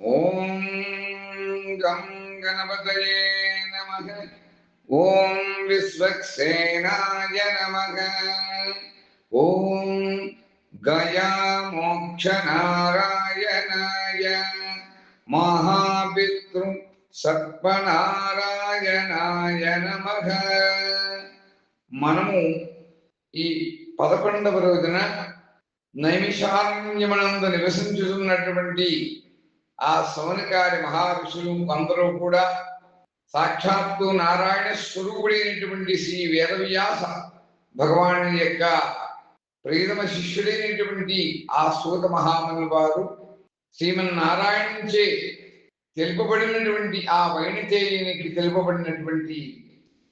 ఓం గం గణపతయే నమ. ఓం విశ్వక్సేనాయ నమ. ఓం గయా మోక్షనారాయణాయ మహాపితృ సర్పనారాయణాయ నమ. మనము ఈ పదకొండవ రోజున నైమిషారణ్యమనందు నివసించుతున్నటువంటి ఆ సౌనకారి మహారుషులు అందరూ కూడా సాక్షాత్తు నారాయణ స్వరూపుడైనటువంటి శ్రీ వేదవ్యాస భగవాను యొక్క ప్రియతమ శిష్యుడైనటువంటి ఆ సూత మహాముని వారు శ్రీమన్నారాయణంచే తెలుపబడినటువంటి ఆ వైణితేయునికి తెలుపబడినటువంటి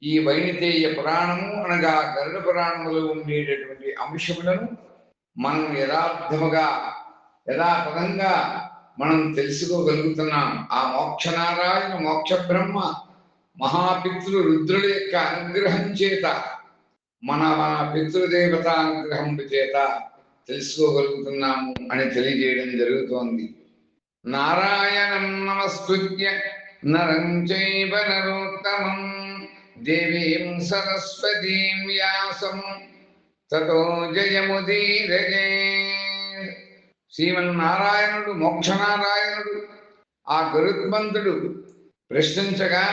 ఈ వైణితేయ పురాణము అనగా గరుడ పురాణములో ఉండేటటువంటి అంశములను మనం యథార్థముగా యథాపదంగా మనం తెలుసుకోగలుగుతున్నాం. ఆ మోక్ష నారాయణ మోక్ష బ్రహ్మ మహాపితృ రుద్రుల యొక్క అనుగ్రహం చేత మన మన పితృదేవత అనుగ్రహం చేత తెలుసుకోగలుగుతున్నాము అని తెలియజేయడం జరుగుతోంది. నారాయణం నమస్కృత్య నరం చైవ నరోత్తమం దేవీం సరస్వతీం వ్యాసం తతో జయముదీరజే శ్రీమన్నారాయణుడు మోక్షనారాయణుడు. ఆ గరుత్మంతుడు ప్రశ్నించగా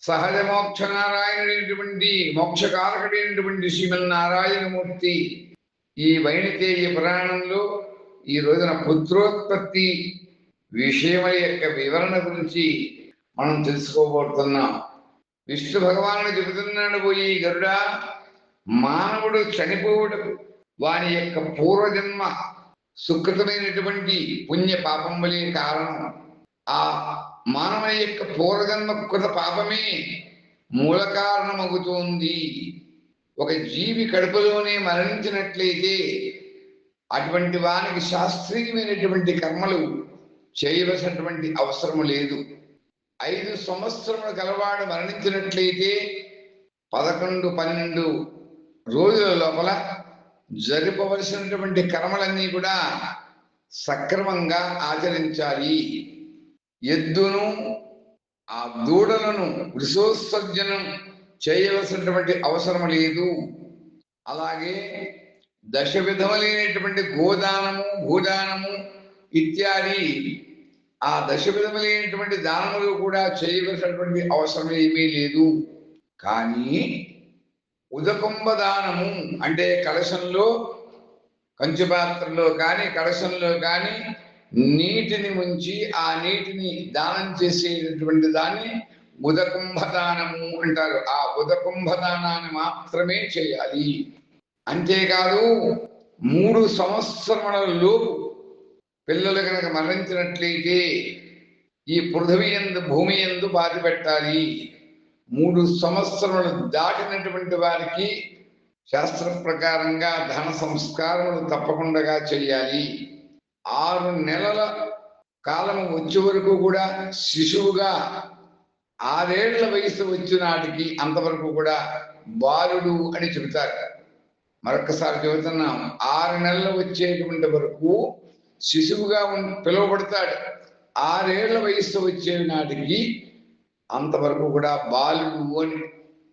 సహజ మోక్షనారాయణుడైనటువంటి మోక్షకారకుడైనటువంటి శ్రీమన్నారాయణమూర్తి ఈ వైణితేయ పురాణంలో ఈ రోజున పుత్రోత్పత్తి విషయముల యొక్క వివరణ గురించి మనం తెలుసుకోబోతున్నాం. విష్ణు భగవానుడు చెబుతున్నాడు పోయి గరుడా మానవుడు చనిపోవుడు వాని యొక్క పూర్వజన్మ సుకృతమైనటువంటి పుణ్య పాపం కారణం. ఆ మానవ యొక్క పూర్వజన్మ కృత పాపమే మూల కారణమవుతోంది ఒక జీవి కడుపులోనే మరణించినట్లయితే అటువంటి వానికి శాస్త్రీయమైనటువంటి కర్మలు చేయవలసినటువంటి అవసరం లేదు. ఐదు సంవత్సరముల గలవాడు మరణించినట్లయితే పదకొండు పన్నెండు రోజుల లోపల జరపవలసినటువంటి కర్మలన్నీ కూడా సక్రమంగా ఆచరించాలి. ఎద్దును ఆ దూడలను వృషోత్సర్జనం చేయవలసినటువంటి అవసరం లేదు. అలాగే దశ విధములైనటువంటి గోదానము భూదానము ఇత్యాది ఆ దశ విధములైనటువంటి దానములు కూడా చేయవలసినటువంటి అవసరం ఏమీ లేదు. కానీ ఉదకుంభదానము అంటే కలశంలో కంచుపాత్రలో కానీ కలశంలో కానీ నీటిని ఉంచి ఆ నీటిని దానం చేసేటటువంటి దాన్ని ఉదకుంభదానము అంటారు. ఆ ఉదకుంభదానాన్ని మాత్రమే చేయాలి. అంతేకాదు మూడు సంవత్సరముల లోపు పిల్లలు కనుక మరణించినట్లయితే ఈ పృథివీ ఎందు భూమి ఎందు బాధ పెట్టాలి మూడు సంవత్సరములు దాటినటువంటి వారికి శాస్త్ర ప్రకారంగా ధన సంస్కారములు తప్పకుండా చేయాలి. ఆరు నెలల కాలం వచ్చే వరకు కూడా శిశువుగా ఆరేళ్ళ వయసు వచ్చిన నాటికి అంతవరకు కూడా బాలుడు అని చెబుతారు. మరొకసారి చెబుతున్నాం ఆరు నెలలు వచ్చేటువంటి వరకు శిశువుగా పిలువబడతాడు. ఆరేళ్ళ వయసు వచ్చే నాటికి అంతవరకు కూడా బాలుడు అని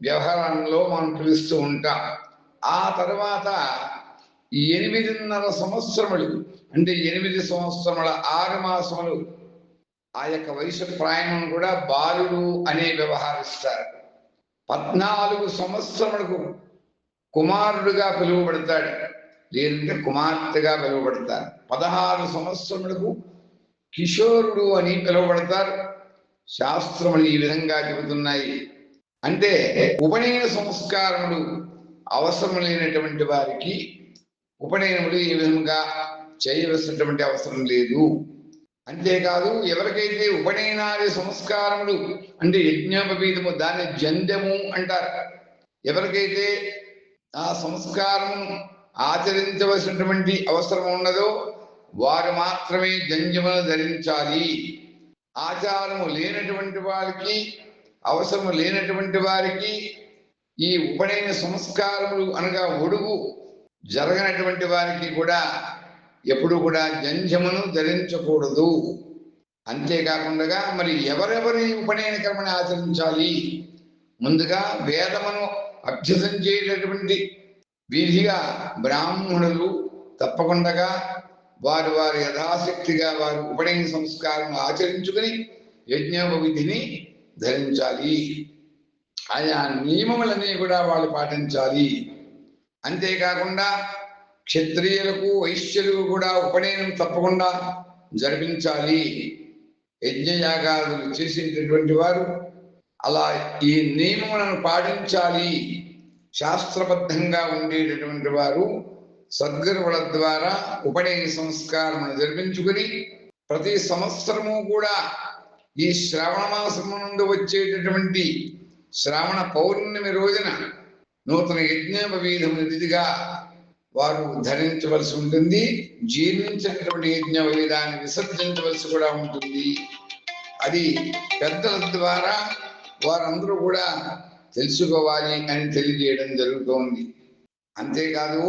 వ్యవహారంలో మనం పిలుస్తూ ఉంటాం. ఆ తర్వాత ఎనిమిదిన్నర సంవత్సరములు అంటే ఎనిమిది సంవత్సరముల ఆరు మాసములు ఆ యొక్క వయసు ప్రాయమును కూడా బాలుడు అనే వ్యవహరిస్తారు. పద్నాలుగు సంవత్సరములకు కుమారుడుగా పిలువబడతాడు. లేదంటే కుమార్తెగా పిలువబడతారు. పదహారు సంవత్సరములకు కిషోరుడు అని పిలువబడతారు. శాస్త్రములు ఈ విధంగా చెబుతున్నాయి. అంటే ఉపనయన సంస్కారములు అవసరం లేనటువంటి వారికి ఉపనయనములు ఈ విధంగా చేయవలసినటువంటి అవసరం లేదు. అంతేకాదు ఎవరికైతే ఉపనయనాది సంస్కారములు అంటే యజ్ఞోపవీతము దాన్ని జంధ్యము అంటారు. ఎవరికైతే ఆ సంస్కారం ఆచరించవలసినటువంటి అవసరం ఉన్నదో వారు మాత్రమే జంజమును ధరించాలి. ఆచారము లేనటువంటి వారికి అవసరము లేనటువంటి వారికి ఈ ఉపనయన సంస్కారములు అనగా ఒడుగు జరగనటువంటి వారికి కూడా ఎప్పుడు కూడా జంజమును ధరించకూడదు. అంతేకాకుండా మరి ఎవరెవరి ఉపనయన కర్మని ఆచరించాలి? ముందుగా వేదమును అభ్యసించేటటువంటి విధిగా బ్రాహ్మణులు తప్పకుండా వారు వారి యథాశక్తిగా వారు ఉపనయన సంస్కారం ఆచరించుకుని యజ్ఞోప విధిని ధరించాలి. ఆయా నియమములన్నీ కూడా వాళ్ళు పాటించాలి. అంతేకాకుండా క్షత్రియులకు వైశ్యులు కూడా ఉపనయనం తప్పకుండా జరిపించాలి. యజ్ఞయాగాదులు చేసేటటువంటి వారు అలా ఈ నియమములను పాటించాలి. శాస్త్రబద్ధంగా ఉండేటటువంటి వారు సద్గురువుల ద్వారా ఉపనయన సంస్కారం జరిపించుకుని ప్రతి సంవత్సరము కూడా ఈ శ్రావణ మాసం నుండి వచ్చేటటువంటి శ్రావణ పౌర్ణమి రోజున నూతన యజ్ఞోపవీధముని నిధిగా వారు ధరించవలసి ఉంటుంది జీర్ణించినటువంటి యజ్ఞవీధాన్ని విసర్జించవలసి కూడా ఉంటుంది. అది పెద్దల ద్వారా వారందరూ కూడా తెలుసుకోవాలి అని తెలియజేయడం జరుగుతోంది. అంతేకాదు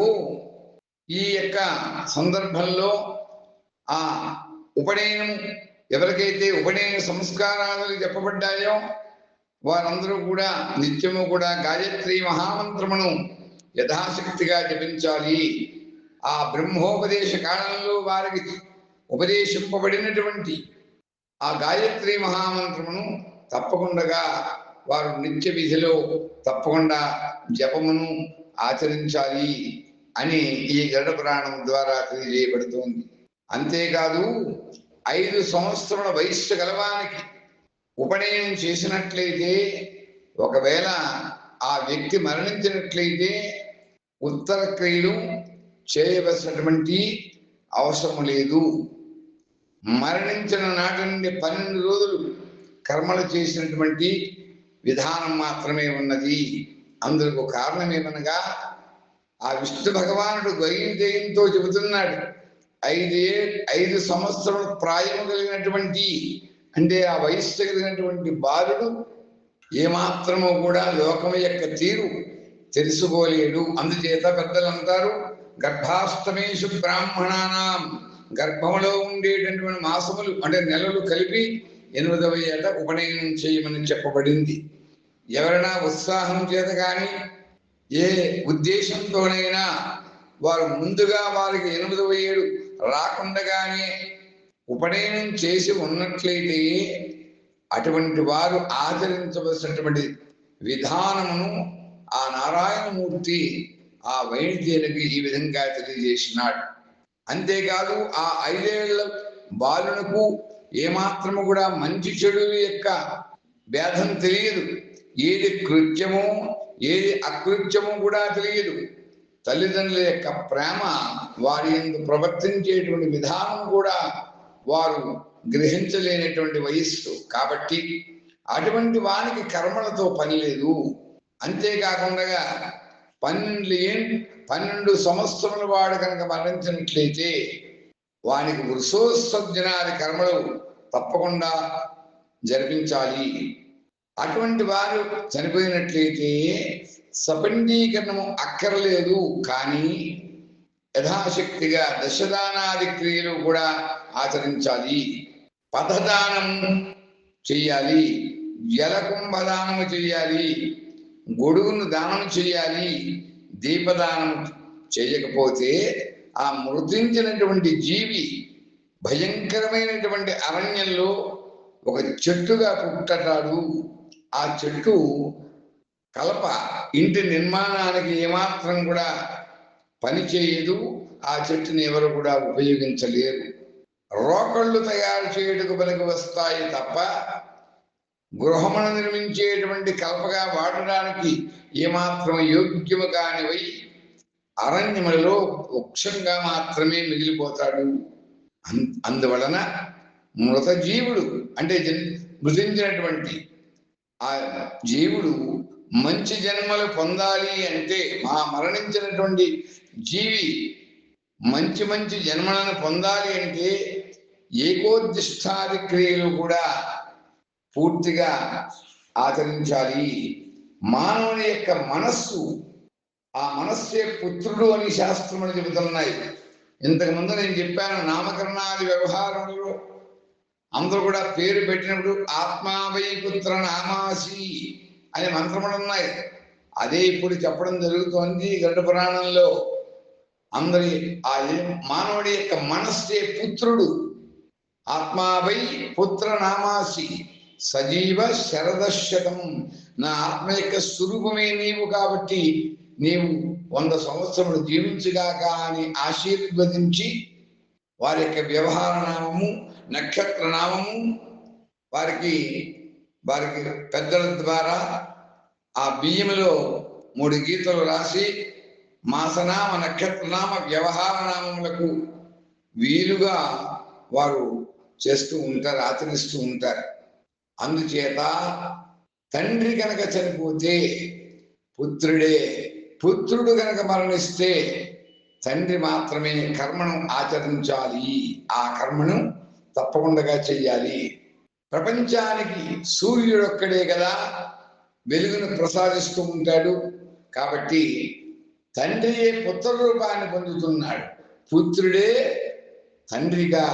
ఈ యొక్క సందర్భంలో ఆ ఉపనయనం ఎవరికైతే ఉపనయన సంస్కారాలు చెప్పబడ్డాయో వారందరూ కూడా నిత్యము కూడా గాయత్రి మహామంత్రమును యథాశక్తిగా జపించాలి. ఆ బ్రహ్మోపదేశ కాలంలో వారికి ఉపదేశింపబడినటువంటి ఆ గాయత్రి మహామంత్రమును తప్పకుండా వారు నిత్య విధిలో తప్పకుండా జపమును ఆచరించాలి. అని ఈ గరుడ పురాణం ద్వారా తెలియజేయబడుతోంది. అంతేకాదు ఐదు సంవత్సరాల వయస్సు గలవానికి ఉపనయనం చేసినట్లయితే ఒకవేళ ఆ వ్యక్తి మరణించినట్లయితే ఉత్తర క్రియలు చేయవలసినటువంటి అవసరం లేదు. మరణించిన నాటి నుండి పన్నెండు రోజులు కర్మలు చేసినటువంటి విధానం మాత్రమే ఉన్నది. అందుకు కారణం ఏమనగా ఆ విష్ణు భగవానుడు గైంతేయంతో చెబుతున్నాడు ఐదు ఐదు సంవత్సరం ప్రాయం కలిగినటువంటి అంటే ఆ వయస్సు కలిగినటువంటి బాలుడు ఏమాత్రము కూడా లోకం యొక్క తీరు తెలుసుకోలేడు. అందుచేత పెద్దలు అంటారు గర్భాష్టమేషు బ్రాహ్మణానాం గర్భంలో ఉండేటటువంటి మాసములు అంటే నెలలు కలిపి ఎనిమిదవ ఏట ఉపనయనం చేయమని చెప్పబడింది. ఎవరైనా ఉత్సాహం చేత కానీ ఏ ఉద్దేశంతోనైనా వారు ముందుగా వారికి ఎనిమిదవ ఏడు రాకుండగానే ఉపనయనం చేసి ఉన్నట్లయితే అటువంటి వారు ఆచరించవలసినటువంటి విధానమును ఆ నారాయణమూర్తి ఆ వైద్యునికి ఈ విధంగా తెలియజేసినాడు. అంతేకాదు ఆ ఐదేళ్ళ బాలునకు ఏమాత్రము కూడా మంచి చెడు యొక్క భేదం తెలియదు. ఏది కృత్యమో ఏది అకృత్యము కూడా తెలియదు. తల్లిదండ్రుల యొక్క ప్రేమ వారి ఎందు ప్రవర్తించేటువంటి విధానం కూడా వారు గ్రహించలేనటువంటి వయస్సు. కాబట్టి అటువంటి వానికి కర్మలతో పని లేదు. అంతేకాకుండా పన్నెండు పన్నెండు సంవత్సరముల వాడు కనుక మరణించినట్లయితే వానికి వృషోత్సర్జనాది కర్మలు తప్పకుండా జరిపించాలి. అటువంటి వారు చనిపోయినట్లయితే సపండీకరణము అక్కర్లేదు కానీ యథాశక్తిగా దశదానాది క్రియలు కూడా ఆచరించాలి. పథదానం చెయ్యాలి జలకుంభదానము చెయ్యాలి గొడుగును దానం చెయ్యాలి దీపదానం చేయకపోతే ఆ మృతించినటువంటి జీవి భయంకరమైనటువంటి అరణ్యంలో ఒక చెట్టుగా పుట్టటాడు. ఆ చెట్టు కలప ఇంటి నిర్మాణానికి ఏమాత్రం కూడా పని చేయదు ఆ చెట్టుని ఎవరు కూడా ఉపయోగించలేరు. రోకళ్ళు తయారు చేయుటకు పనికి వస్తాయి తప్ప గృహమును నిర్మించేటువంటి కల్పగా వాడడానికి ఏమాత్రం యోగ్యము కానివై అరణ్యములలో వృక్షంగా మాత్రమే మిగిలిపోతాడు. అన్- అందువలన మృతజీవుడు అంటే మృతించినటువంటి ఆ జీవుడు మంచి జన్మలు పొందాలి అంటే మా మరణించినటువంటి జీవి మంచి మంచి జన్మలను పొందాలి అంటే ఏకోద్దిష్టాది క్రియలు కూడా పూర్తిగా ఆచరించాలి. మానవుని యొక్క మనస్సు ఆ మనస్సే పుత్రుడు అని శాస్త్రములు చెబుతున్నాయి. ఇంతకు ముందు నేను చెప్పాను నామకరణాది వ్యవహారంలో అందరూ కూడా పేరు పెట్టినప్పుడు ఆత్మావై పుత్ర నామాసి అనే మంత్రములు ఉన్నాయి. అదే ఇప్పుడు చెప్పడం జరుగుతోంది గరుడ పురాణంలో. అందరి ఆ మానవుడి యొక్క మనస్సే పుత్రుడు. ఆత్మావై పుత్ర నామాసి సజీవ శరదశతం నా ఆత్మ యొక్క స్వరూపమే నీవు కాబట్టి నీవు వంద సంవత్సరములు జీవించుగాక అని ఆశీర్వదించి వారి యొక్క వ్యవహార నామము నక్షత్ర నామము వారికి వారికి పెద్దల ద్వారా ఆ బియ్యములో మూడు గీతలు రాసి మాసనామ నక్షత్రనామ వ్యవహార నామములకు వీలుగా వారు చేస్తూ ఉంటారు ఆచరిస్తూ ఉంటారు. అందుచేత తండ్రి కనుక చనిపోతే పుత్రుడే పుత్రుడు కనుక మరణిస్తే తండ్రి మాత్రమే కర్మను ఆచరించాలి. ఆ కర్మను తప్పకుండా చెయ్యాలి. ప్రపంచానికి సూర్యుడు ఒక్కడే కదా వెలుగును ప్రసాదిస్తూ ఉంటాడు. కాబట్టి తండ్రియే పుత్ర రూపాన్ని పొందుతున్నాడు? పుత్రుడే తండ్రిగా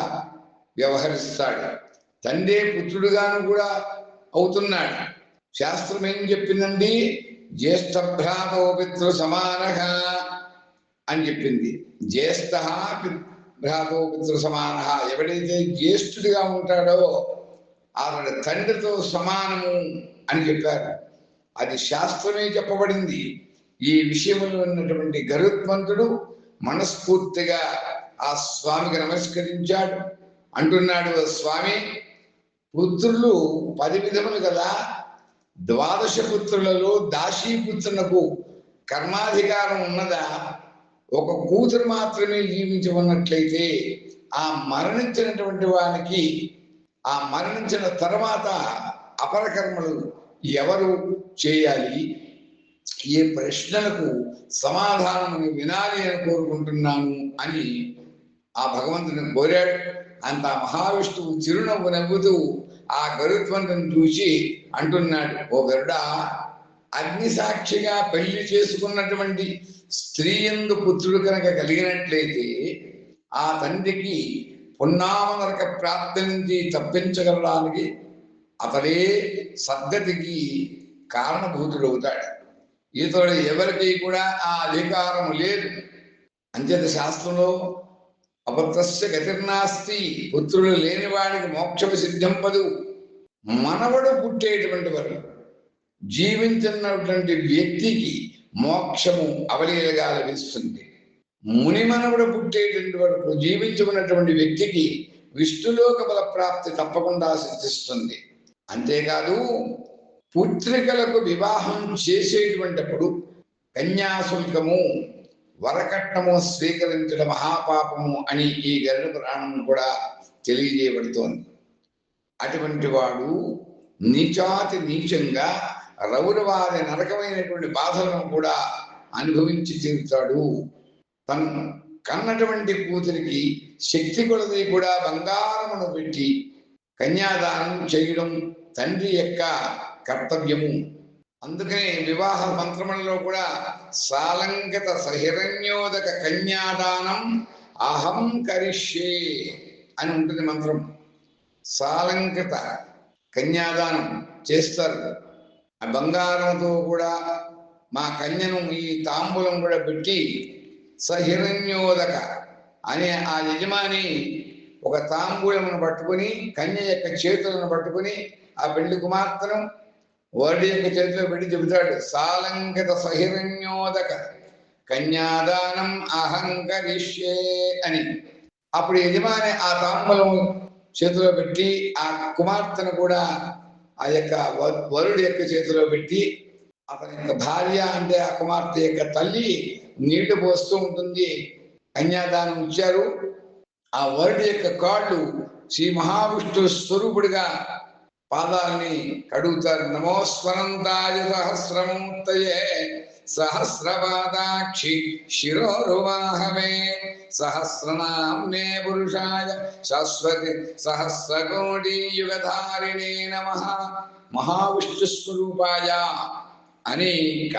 వ్యవహరిస్తాడు. తండ్రి పుత్రుడుగాను కూడా అవుతున్నాడు. శాస్త్రం ఏం చెప్పిందండి? జ్యేష్ఠ భ్రాతో పితృ సమాన అని చెప్పింది. జ్యేష్ఠ భ్రాతోపితృ సమాన. ఎవడైతే జ్యేష్ఠుడిగా ఉంటాడో అతడు తండ్రితో సమానము అని చెప్పారు. అది శాస్త్రమే చెప్పబడింది. ఈ విషయంలో ఉన్నటువంటి గరుత్మంతుడు మనస్ఫూర్తిగా ఆ స్వామికి నమస్కరించాడు. అంటున్నాడు స్వామి పుత్రులు పది విధములు కదా. ద్వాదశ పుత్రులలో దాసీపుత్రులకు కర్మాధికారం ఉన్నదా? ఒక కూతురు మాత్రమే జీవించి ఉన్నట్లయితే ఆ మరణించినటువంటి వానికి ఆ మరణించిన తర్వాత అపరకర్మలు ఎవరు చేయాలి? ఈ ప్రశ్నలకు సమాధానం వినాలి అని కోరుకుంటున్నాను అని ఆ భగవంతుని కోరాడు. అంత మహావిష్ణువు చిరునవ్వు నవ్వుతూ ఆ గరుత్మంతుని చూసి అంటున్నాడు ఓ గరుడా అగ్ని సాక్షిగా పెళ్ళి చేసుకున్నటువంటి స్త్రీ ఎందు పుత్రుడు కనుక కలిగినట్లయితే ఆ తండ్రికి పున్నామనరక ప్రాప్తి నుంచి తప్పించగలడానికి అతడే సద్గతికి కారణభూతుడవుతాడు. ఈతడు ఎవరికి కూడా ఆ అధికారం లేదు. అంచేత శాస్త్రంలో అపత్రస్య గతిర్నాస్తి పుత్రుడు లేని వాడికి మోక్షము సిద్ధింపదు మనవడు పుట్టేటువంటి వరకు జీవించినటువంటి వ్యక్తికి మోక్షము అవలీలగా లభిస్తుంది. మునిమనవుడు పుట్టేటువంటి వరకు జీవించుకున్నటువంటి వ్యక్తికి విష్ణులోక బల ప్రాప్తి తప్పకుండా సిద్ధిస్తుంది. అంతేకాదు పుత్రికలకు వివాహం చేసేటువంటిప్పుడు కన్యాశుల్కము వరకట్నము స్వీకరించడం మహాపాపము అని ఈ గరుడ పురాణం కూడా తెలియజేయబడుతోంది. అటువంటి వాడు నీచాతి నీచంగా రౌరవాది నరకమైనటువంటి బాధలను కూడా అనుభవించి తీరుతాడు. తను కన్నటువంటి కూతురికి శక్తి కొలది కూడా బంగారమును పెట్టి కన్యాదానం చేయడం తండ్రి యొక్క కర్తవ్యము. అందుకనే వివాహ మంత్రములలో కూడా సాలంకత సహిరణ్యోదక కన్యాదానం అహం కరిష్యే అని ఉంటుంది మంత్రం. సాలంకత కన్యాదానం చేస్తారు. ఆ బంగారంతో కూడా మా కన్యను ఈ తాంబూలం కూడా పెట్టి సహిరణ్యోదక అనే ఆ యజమాని ఒక తాంబూలమును పట్టుకుని కన్య యొక్క చేతులను పట్టుకుని ఆ పెళ్ళి కుమార్తెను వరుడి యొక్క చేతిలో పెట్టి చెబుతాడు సాలంకిత సహిరణ్యోదక కన్యాదానం అహంకరిష్యే అని. అప్పుడు యజమాని ఆ తాంబూలం చేతిలో పెట్టి ఆ కుమార్తెను కూడా ఆ యొక్క వ- వరుడి యొక్క చేతిలో పెట్టి అతని యొక్క భార్య అంటే ఆ కుమార్తె యొక్క తల్లి నీళ్ళు పోస్తూ ఉంటుంది. కన్యాదానం ఇచ్చారు. ఆ వరుడి యొక్క కాళ్ళు శ్రీ మహావిష్ణు స్వరూపుడిగా పాదాలని కడుగుతారు. నమోస్వనంతాయ సహస్రమూర్తయే సహస్రపాదాక్షి శిరోరువాహమే. సహస్రనామ్నే పురుషాయ శాశ్వతి సహస్రకోటి యుగధారిణే నమ. మహావిష్ణు అని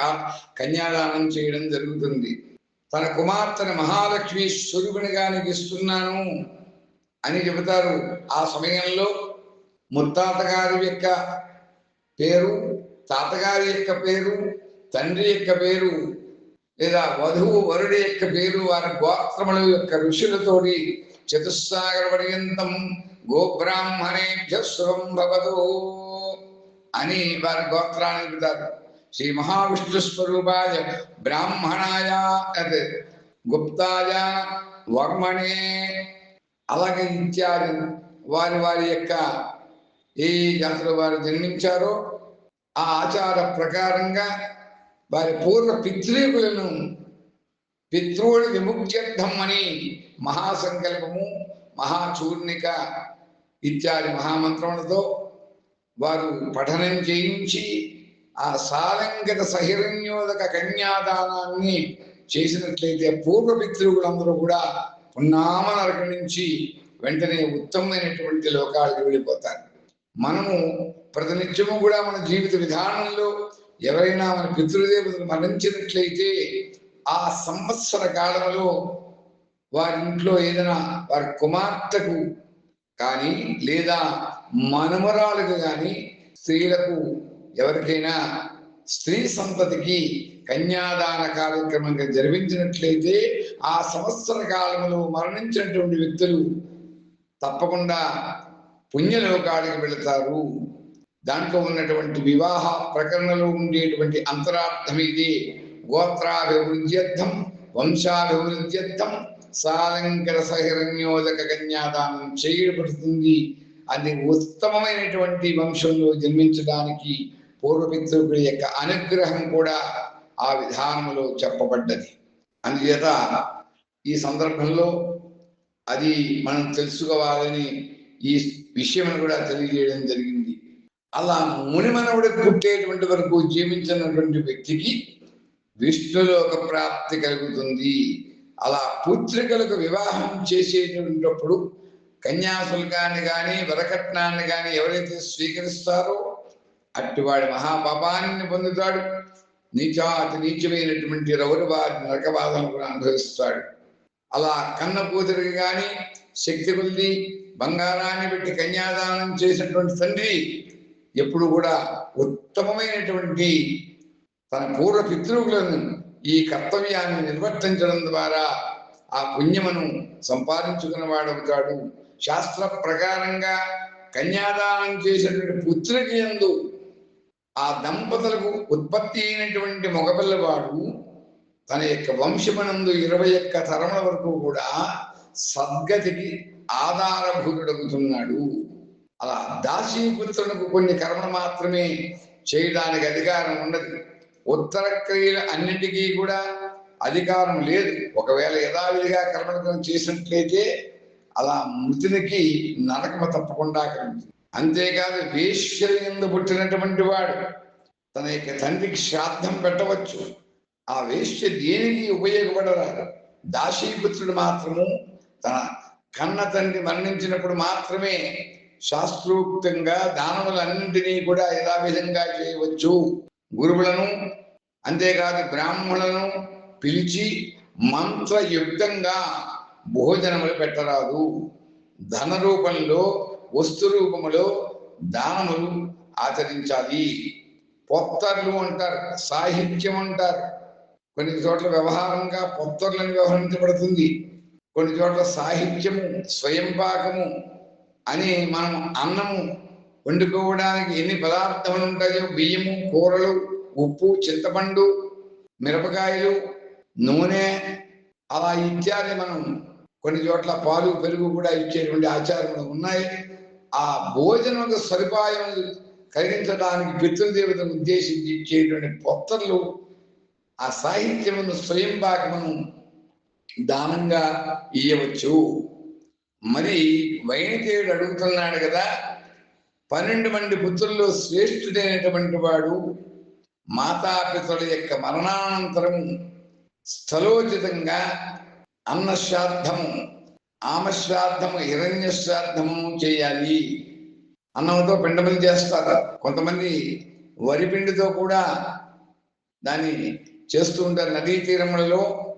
కన్యాదానం చేయడం జరుగుతుంది. తన కుమార్తెను మహాలక్ష్మి స్వరూపిణిగా నీకు ఇస్తున్నాను అని చెబుతారు. ఆ సమయంలో ముత్తాతగారి యొక్క పేరు తాతగారి యొక్క పేరు తండ్రి యొక్క పేరు లేదా వధువు వరుడి యొక్క పేరు వారి గోత్రముల యొక్క ఋషులతోటి చతుస్సాగర పర్యంతం గోబ్రాహ్మణేభ్య శుభం భవతు అని వారి గోత్రాన్ని పెడతారు శ్రీ మహావిష్ణు స్వరూపాయ బ్రాహ్మణాయ అదే గుప్తాయ వర్మణే అలాగే ఇత్యాది వారి వారి యొక్క ఏ జాతర వారు జన్మించారో ఆ ఆచార ప్రకారంగా వారి పూర్వ పితృకులను పితృవుల విముక్త్యర్థం అని మహాసంకల్పము మహాచూర్ణిక ఇత్యాది మహామంత్రములతో వారు పఠనం చేయించి ఆ సాలంగత సహిరణ్యోదక కన్యాదానాన్ని చేసినట్లయితే పూర్వ పితృవులందరూ కూడా పున్నామ నరకం నుంచి వెంటనే ఉత్తమమైనటువంటి లోకాలకు వెళ్ళిపోతారు. మనము ప్రతినిత్యము కూడా మన జీవిత విధానంలో ఎవరైనా మన పితృదేవతలు మరణించినట్లయితే ఆ సంవత్సర కాలంలో వారి ఇంట్లో ఏదైనా వారి కుమార్తెకు కానీ లేదా మనమరాలకు కానీ స్త్రీలకు ఎవరికైనా స్త్రీ సంతతికి కన్యాదాన కార్యక్రమంగా జరిపించినట్లయితే ఆ సంవత్సర కాలంలో మరణించినటువంటి వ్యక్తులు తప్పకుండా పుణ్యలోకాలకు వెళతారు. దాంట్లో ఉన్నటువంటి వివాహ ప్రకరణలో ఉండేటువంటి అంతరార్థం ఇది గోత్రాభివృద్ధ్యర్థం వంశాభివృద్ధ్యర్థం సాలంకర సహిరణ్యోదక కన్యాదానం చేయబడుతుంది అది ఉత్తమమైనటువంటి వంశంలో జన్మించడానికి పూర్వపితృకుల యొక్క అనుగ్రహం కూడా ఆ విధానంలో చెప్పబడ్డది. అందుచేత ఈ సందర్భంలో అది మనం తెలుసుకోవాలని ఈ విషయం కూడా తెలియజేయడం జరిగింది. అలా మునిమనవుడు పుట్టేటువంటి వరకు జీవించినటువంటి వ్యక్తికి విష్ణులోక ప్రాప్తి కలుగుతుంది. అలా పుత్రికలకు వివాహం చేసేటప్పుడు కన్యాశుల్కాన్ని కానీ వరకట్నాన్ని కానీ ఎవరైతే స్వీకరిస్తారో అట్టివాడి మహాపాపాన్ని పొందుతాడు. నీచాతి నీచమైనటువంటి రౌరు వారి నరకబాధను కూడా అనుభవిస్తాడు. అలా కన్న కూతురికి కానీ శక్తి కొద్ది బంగారాన్ని పెట్టి కన్యాదానం చేసినటువంటి తండ్రి ఎప్పుడు కూడా ఉత్తమమైనటువంటి తన పూర్వ పితృవులను ఈ కర్తవ్యాన్ని నిర్వర్తించడం ద్వారా ఆ పుణ్యమును సంపాదించుకున్న వాడవుతాడు. శాస్త్ర ప్రకారంగా కన్యాదానం చేసినటువంటి పుత్రికి ఎందు ఆ దంపతులకు ఉత్పత్తి అయినటువంటి మగపిల్లవాడు తన యొక్క వంశమనందు ఇరవై ఒక్క తరముల వరకు కూడా సద్గతికి ఆధారభూతుడవుతున్నాడు. అలా దాసీపుత్రులకు కొన్ని కర్మలు మాత్రమే చేయడానికి అధికారం ఉన్నది. ఉత్తర క్రియల అన్నింటికీ కూడా అధికారం లేదు. ఒకవేళ యథావిధిగా కర్మలను చేసినట్లయితే అలా మృతునికి నరకము తప్పకుండా కలుగుతుంది. అంతేకాదు వేశ్యల ఎందు పుట్టినటువంటి వాడు తన యొక్క తండ్రికి శ్రాద్ధం పెట్టవచ్చు. ఆ వేశ్య దేనికి ఉపయోగపడరాదు. దాసీపుత్రుడు మాత్రము తన కన్న తండ్రి మరణించినప్పుడు మాత్రమే శాస్త్రోక్తంగా దానములన్నింటినీ కూడా యథావిధంగా చేయవచ్చు. గురువులను అంతేకాదు బ్రాహ్మణులను పిలిచి మంత్రయుక్తంగా భోజనములు పెట్టరాదు. ధన రూపంలో వస్తు రూపములో దానములు ఆచరించాలి. పొత్తర్లు అంటారు సాహిత్యం అంటారు. కొన్ని చోట్ల వ్యవహారంగా పొత్తర్లను వ్యవహరించబడుతుంది. కొన్ని చోట్ల సాహిత్యము స్వయం పాకము అని మనం అన్నము వండుకోవడానికి ఎన్ని పదార్థములు ఉంటాయో బియ్యము కూరలు ఉప్పు చింతపండు మిరపకాయలు నూనె అలా ఇత్యాది మనం కొన్ని చోట్ల పాలు పెరుగు కూడా ఇచ్చేటువంటి ఆచారములు ఉన్నాయి. ఆ భోజన సదుపాయం కలిగించడానికి పితృదేవతను ఉద్దేశించి ఇచ్చేటువంటి పొత్తలు ఆ సాహిత్యమును స్వయంభాగమును దానంగా ఇయ్యవచ్చు. మరి వైనదేవుడు అడుగుతున్నాడు కదా పన్నెండు మంది పుత్రుల్లో శ్రేష్ఠుడైనటువంటి వాడు మాతాపితల యొక్క మరణానంతరం స్థలోచితంగా అన్నశ్రాద్ధము ఆమశ్రాద్ధము హిరణ్య శ్రాద్ధము చేయాలి. అన్నంతో పిండములు చేస్తారు. కొంతమంది వరి పిండితో కూడా దాన్ని చేస్తూ ఉంటారు. నదీ తీరములలో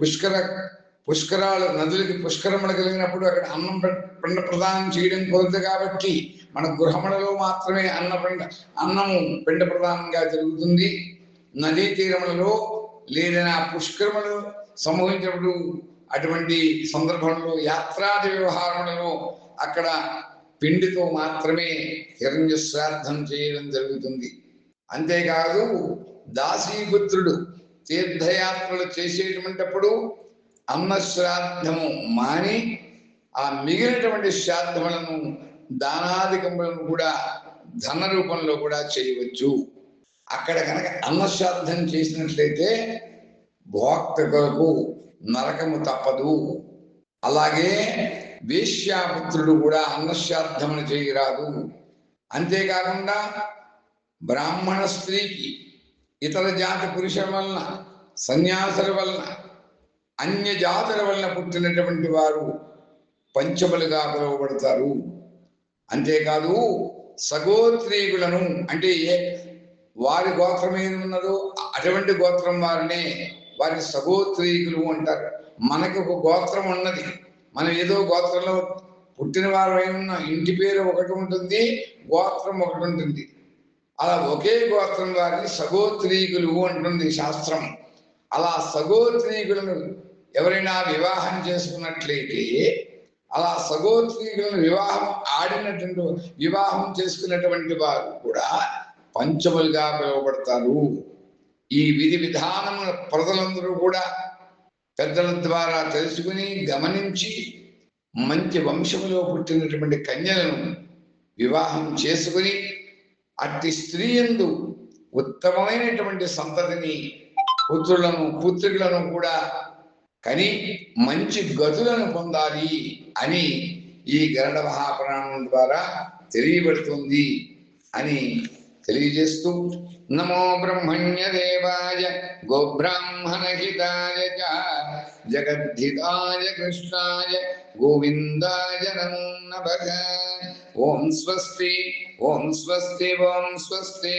పుష్కర పుష్కరాలు నదులకి పుష్కరములు కలిగినప్పుడు అక్కడ అన్నం పె- పిండ ప్రదానం చేయడం కుదరదు కాబట్టి మన గృహములలో మాత్రమే అన్న పిండ అన్నము పిండ ప్రధానంగా జరుగుతుంది. నదీ తీరములలో లేదా పుష్కరములు సంభవించినప్పుడు అటువంటి సందర్భంలో యాత్రాది వ్యవహారములలో అక్కడ పిండితో మాత్రమే హిరణ్య శ్రాద్ధం చేయడం జరుగుతుంది. అంతేకాదు దాసీపుత్రుడు తీర్థయాత్రలు చేసేటువంటిప్పుడు అమ్మ శ్రాద్ధము మాని ఆ మిగిలినటువంటి శ్రాద్ధములను దానాధికములను కూడా ధన రూపంలో కూడా చేయవచ్చు. అక్కడ కనుక అన్నశ్రాద్ధం చేసినట్లయితే భోక్తకులకు నరకము తప్పదు. అలాగే వేశ్యాపుత్రుడు కూడా అన్నశ్రాద్ధమును చేయరాదు. అంతేకాకుండా బ్రాహ్మణ స్త్రీకి ఇతర జాతి పురుషుల వలన సన్యాసుల వలన అన్య జాతుల వలన పుట్టినటువంటి వారు పంచములుగా పిలువబడతారు. అంతేకాదు సగోత్రీకులను అంటే ఏ వారి గోత్రం ఏది ఉన్నదో అటువంటి గోత్రం వారినే వారి సగోత్రీకులు అంటారు. మనకి ఒక గోత్రం ఉన్నది. మనం ఏదో గోత్రంలో పుట్టిన వారు ఉన్న ఇంటి పేరు ఒకటి ఉంటుంది గోత్రం ఒకటి ఉంటుంది. అలా ఒకే గోత్రం వారిని సగోత్రీకులు అంటుంది శాస్త్రం. అలా సగోత్రీకులను ఎవరైనా వివాహం చేసుకున్నట్లయితే అలా సగోత్రీకులను వివాహం ఆడినటువంటి వివాహం చేసుకున్నటువంటి వారు కూడా పంచములుగా పిలువబడతారు. ఈ విధి విధానముల ప్రజలందరూ కూడా పెద్దల ద్వారా తెలుసుకుని గమనించి మంచి వంశములో పుట్టినటువంటి కన్యలను వివాహం చేసుకుని అట్టి స్త్రీ ఎందు ఉత్తమమైనటువంటి సంతతిని పుత్రులను పుత్రులను కూడా కానీ మంచి గతులను పొందాలి అని ఈ గరుడ మహాప్రాణం ద్వారా తెలియబడుతుంది అని తెలియజేస్తూ నమో బ్రహ్మణ్య దేవాయ గోబ్రాహ్మణహితాయ చ జగద్ధితాయ కృష్ణాయ గోవిందాయ నమో నమ ఓం స్వస్తి ఓం స్వస్తి ఓం స్వస్తి.